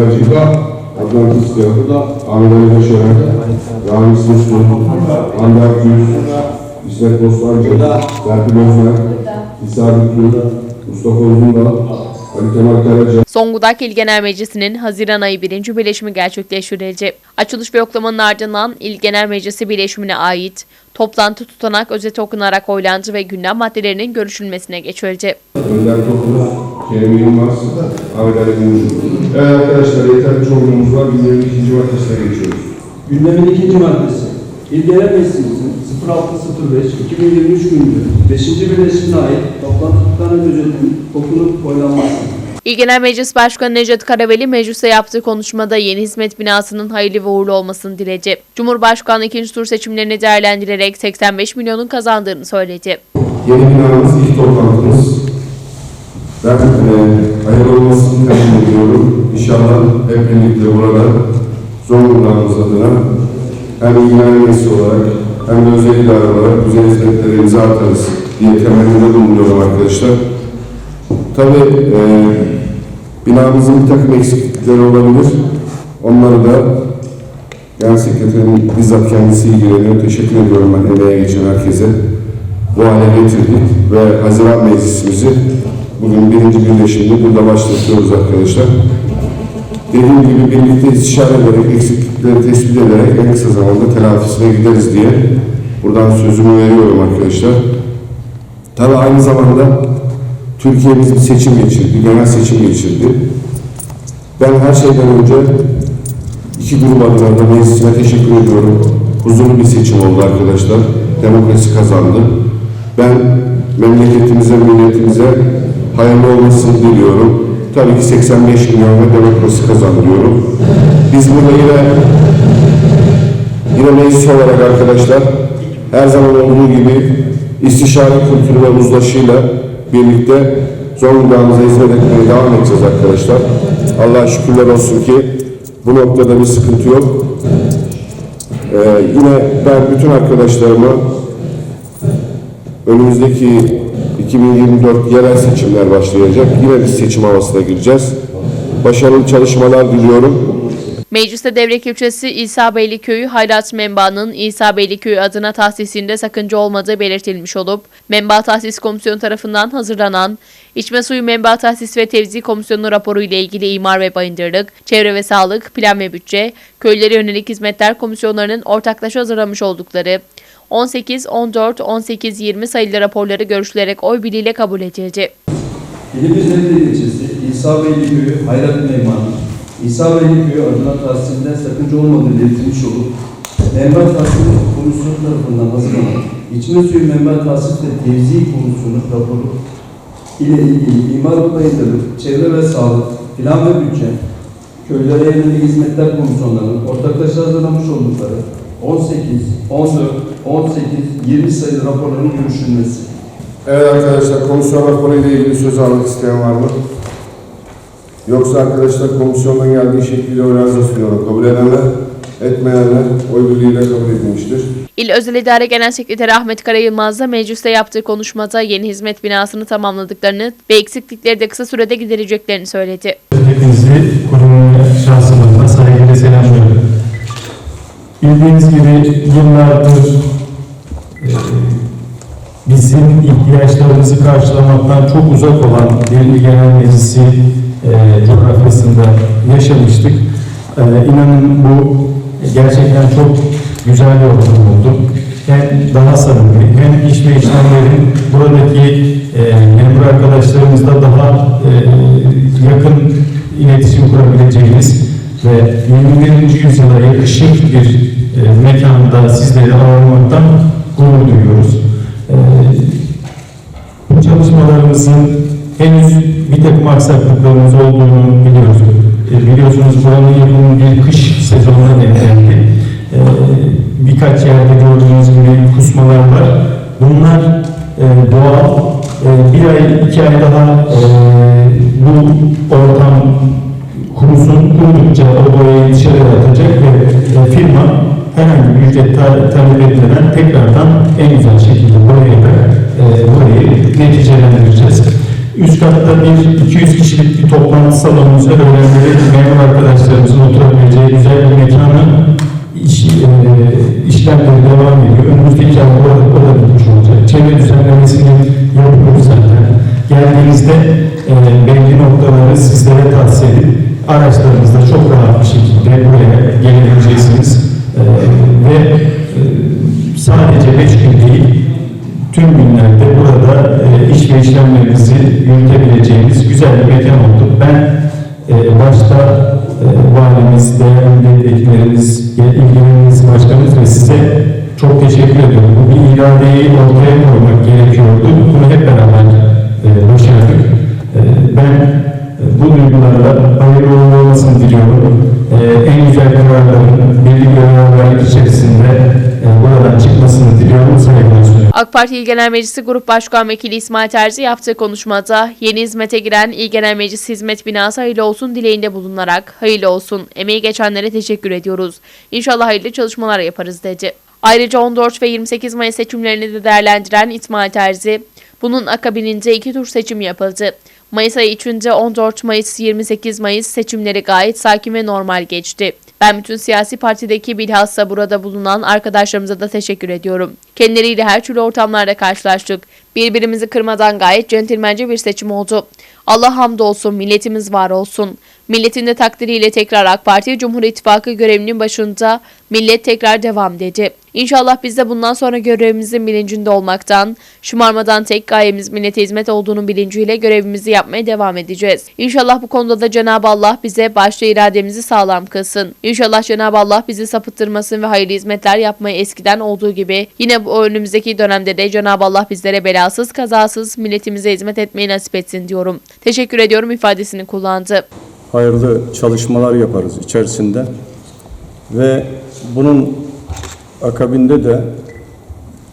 Belçika, Atlantis Yapı'da, Ahmet Ali Başaran, Rami Sırsu, Hande Akgül, İsmet Bostancı, Serpil Özmen, İsa Büklü, Mustafa Uzundağ, Ali Kemal Karaca, Zonguldak İl Genel Meclisi'nin Haziran ayı birinci birleşimi gerçekleştirildi. Açılış ve yoklamanın ardından İl Genel Meclisi birleşimine ait toplantı tutanak özeti okunarak oylandı ve gündem maddelerinin görüşülmesine geçildi. Önder Topuz, Kerem Yılmaz, Ahmet Ali Mumcu. Evet arkadaşlar yeterli çoğunluğumuz var. Günlerin ikinci maddesine geçiyoruz. Gündemin ikinci maddesi. İl Genel Meclisimizin 06.05.2023 günü 5. birleşimine ait toplantı özetinin okunup oylanması. İl Genel Meclis Başkanı Necdet Karaveli mecliste yaptığı konuşmada yeni hizmet binasının hayırlı ve uğurlu olmasını diledi. Cumhurbaşkanı ikinci tur seçimlerini değerlendirerek 85 milyonun kazandığını söyledi. Yeni binamız ilk toplantımız. Ben e, hayırlı olmasını temin ediyorum. İnşallah hep birlikte burada Zonguldak'ımız adına hem ilgilenmesi olarak hem de özel idare olarak güzel hizmetlere imza atarız diye temennide bulunuyorum arkadaşlar. Tabii e, binamızın bir takım eksiklikleri olabilir. Onları da Genel Sekreterin bizzat kendisi ilgileniyor. Teşekkür ediyorum ben emeğe geçen herkese bu hale getirdik ve Haziran Meclisimizi bugün birinci birleşimde burada başlatıyoruz arkadaşlar. Dediğim gibi birlikte istişare ederek, eksiklikleri tespit ederek en kısa zamanda telafisine gideriz diye buradan sözümü veriyorum arkadaşlar. Tabii aynı zamanda Türkiye'miz bir seçim geçirdi, genel seçim geçirdi. Ben her şeyden önce iki grup adına da meclisime teşekkür ediyorum. Huzurlu bir seçim oldu arkadaşlar. Demokrasi kazandı. Ben memleketimize, milletimize hayırlı olmasını diliyorum. Tabii ki 85 milyon ve demokrasi kazandırıyorum. Biz burada yine yine meclis olarak arkadaşlar her zaman olduğu gibi istişare kültürü ve uzlaşıyla birlikte Zonguldak'ımıza hizmet etmeye devam edeceğiz arkadaşlar. Allah'a şükürler olsun ki bu noktada bir sıkıntı yok. Ee, yine ben bütün arkadaşlarıma önümüzdeki 2024 yerel seçimler başlayacak. Yine bir seçim havasına gireceğiz. Başarılı çalışmalar diliyorum. Mecliste Devrek ilçesi İsa Beyli Köyü Hayrat Menbaı'nın İsa Beyli Köyü adına tahsisinde sakınca olmadığı belirtilmiş olup, Menba Tahsis Komisyonu tarafından hazırlanan İçme Suyu Menba Tahsis ve Tevzi Komisyonu raporu ile ilgili imar ve bayındırlık, çevre ve sağlık, plan ve bütçe, köylere yönelik hizmetler komisyonlarının ortaklaşa hazırlamış oldukları 18, 14, 18, 20 sayılı raporları görüşülerek oy birliğiyle kabul edildi. İlimiz ilçesi İsa Beyli Köyü Hayrat Meymanı, İsa Beyli Köyü adına tahsilinden sakınca olmadığı belirtilmiş olup, Menba Tahsil Komisyonu tarafından hazırlanan İçme Suyu Menba Tahsil ve Tevzi Komisyonu raporu ile ilgili imar bayındırlık, çevre ve sağlık, plan ve bütçe, köylere yönelik hizmetler komisyonlarının ortaklaşa hazırlamış oldukları 18, 14, 18, 20 sayılı raporların görüşülmesi. Evet arkadaşlar komisyon raporu ile ilgili söz almak isteyen var mı? Yoksa arkadaşlar komisyondan geldiği şekliyle oylarınıza sunuyorum. Kabul edenler, etmeyenler oy birliğiyle kabul edilmiştir. İl Özel İdare Genel Sekreteri Ahmet Karayılmaz da mecliste yaptığı konuşmada yeni hizmet binasını tamamladıklarını ve eksiklikleri de kısa sürede gidereceklerini söyledi. Hepinizi kurumun şahsımızla saygıyla selamlıyorum. Bildiğiniz gibi yıllardır bizim ihtiyaçlarımızı karşılamaktan çok uzak olan bir genel meclisi e, coğrafyasında yaşamıştık. E, inanın bu gerçekten çok güzel bir ortam oldu. Hem daha samimi hem iş ve işlemlerin buradaki e, memur arkadaşlarımızla daha e, yakın iletişim kurabileceğimiz ve 21. yüzyıla yakışık bir mekanda sizleri ağırlamaktan gurur duyuyoruz. E, bu çalışmalarımızın henüz bir takım aksaklıklarımız olduğunu biliyoruz. E, biliyorsunuz buranın bir kış herhangi bir ücret ta- talep etmeden tekrardan en güzel şekilde boyayarak e, burayı neticelendireceğiz. Üst katta bir 200 kişilik bir toplantı salonumuzda öğrencileri, memur arkadaşlarımızın oturabileceği güzel bir mekanı iş, e, işlemleri devam ediyor. Önümüzdeki ay orada, orada bitmiş olacak. Çevre düzenlemesini yapıyoruz zaten. Geldiğinizde e, belli noktaları sizlere tavsiye edip araçlarınızla çok rahat bir şekilde buraya gelebileceksiniz. E, ve e, sadece 5 gün değil, tüm günlerde burada e, iş ve işlemlerinizi yürütebileceğiniz güzel bir mekan oldu. Ben e, başta e, valimiz, değerli milletvekillerimiz, ilgileniniz başkanımız ve size çok teşekkür ediyorum. Bu bir iradeyi ortaya koymak gerekiyordu. Bunu hep beraber e, başardık. Ben bu duygularla hayırlı olmasını diliyorum. E, en güzel kararların birlik beraberlik içerisinde e, buradan çıkmasını diliyorum. Saygılar sunuyorum. AK Parti İl Genel Meclisi Grup Başkan Vekili İsmail Terzi yaptığı konuşmada yeni hizmete giren İl Genel Meclis Hizmet Binası hayırlı olsun dileğinde bulunarak hayırlı olsun emeği geçenlere teşekkür ediyoruz. İnşallah hayırlı çalışmalar yaparız dedi. Ayrıca 14 ve 28 Mayıs seçimlerini de değerlendiren İsmail Terzi, bunun akabininde iki tur seçim yapıldı. Mayıs ayı içinde 14 Mayıs 28 Mayıs seçimleri gayet sakin ve normal geçti. Ben bütün siyasi partideki bilhassa burada bulunan arkadaşlarımıza da teşekkür ediyorum. Kendileriyle her türlü ortamlarda karşılaştık. Birbirimizi kırmadan gayet centilmence bir seçim oldu. Allah hamdolsun, milletimiz var olsun. Milletin de takdiriyle tekrar AK Parti Cumhur İttifakı görevinin başında millet tekrar devam dedi. İnşallah biz de bundan sonra görevimizin bilincinde olmaktan, şımarmadan tek gayemiz millete hizmet olduğunun bilinciyle görevimizi yapmaya devam edeceğiz. İnşallah bu konuda da Cenab-ı Allah bize başta irademizi sağlam kılsın. İnşallah Cenab-ı Allah bizi sapıttırmasın ve hayırlı hizmetler yapmayı eskiden olduğu gibi yine bu önümüzdeki dönemde de Cenab-ı Allah bizlere belasız kazasız milletimize hizmet etmeyi nasip etsin diyorum. Teşekkür ediyorum ifadesini kullandı. hayırlı çalışmalar yaparız içerisinde. Ve bunun akabinde de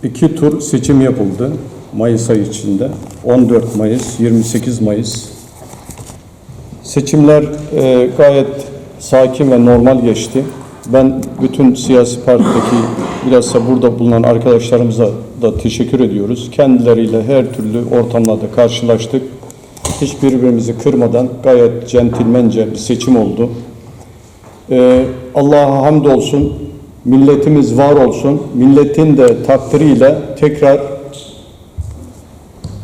iki tur seçim yapıldı Mayıs ayı içinde. 14 Mayıs, 28 Mayıs. Seçimler e, gayet sakin ve normal geçti. Ben bütün siyasi partideki bilhassa burada bulunan arkadaşlarımıza da teşekkür ediyoruz. Kendileriyle her türlü ortamlarda karşılaştık. Hiç birbirimizi kırmadan gayet centilmence bir seçim oldu. Ee, Allah'a hamdolsun, milletimiz var olsun, milletin de takdiriyle tekrar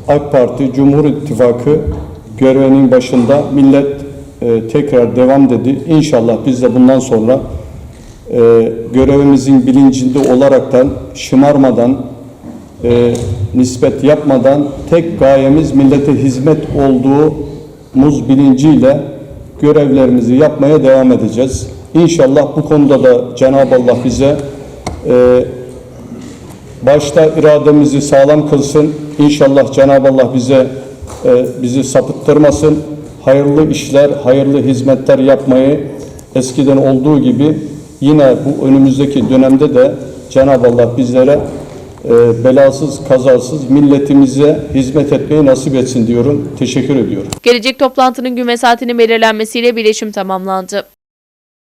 AK Parti, Cumhur İttifakı görevinin başında millet e, tekrar devam dedi. İnşallah biz de bundan sonra e, görevimizin bilincinde olaraktan, şımarmadan, e, nispet yapmadan tek gayemiz millete hizmet olduğumuz bilinciyle görevlerimizi yapmaya devam edeceğiz. İnşallah bu konuda da Cenab-ı Allah bize e, başta irademizi sağlam kılsın. İnşallah Cenab-ı Allah bize e, bizi sapıttırmasın. Hayırlı işler, hayırlı hizmetler yapmayı eskiden olduğu gibi yine bu önümüzdeki dönemde de Cenab-ı Allah bizlere e, belasız, kazasız milletimize hizmet etmeyi nasip etsin diyorum. Teşekkür ediyorum. Gelecek toplantının gün ve saatinin belirlenmesiyle birleşim tamamlandı.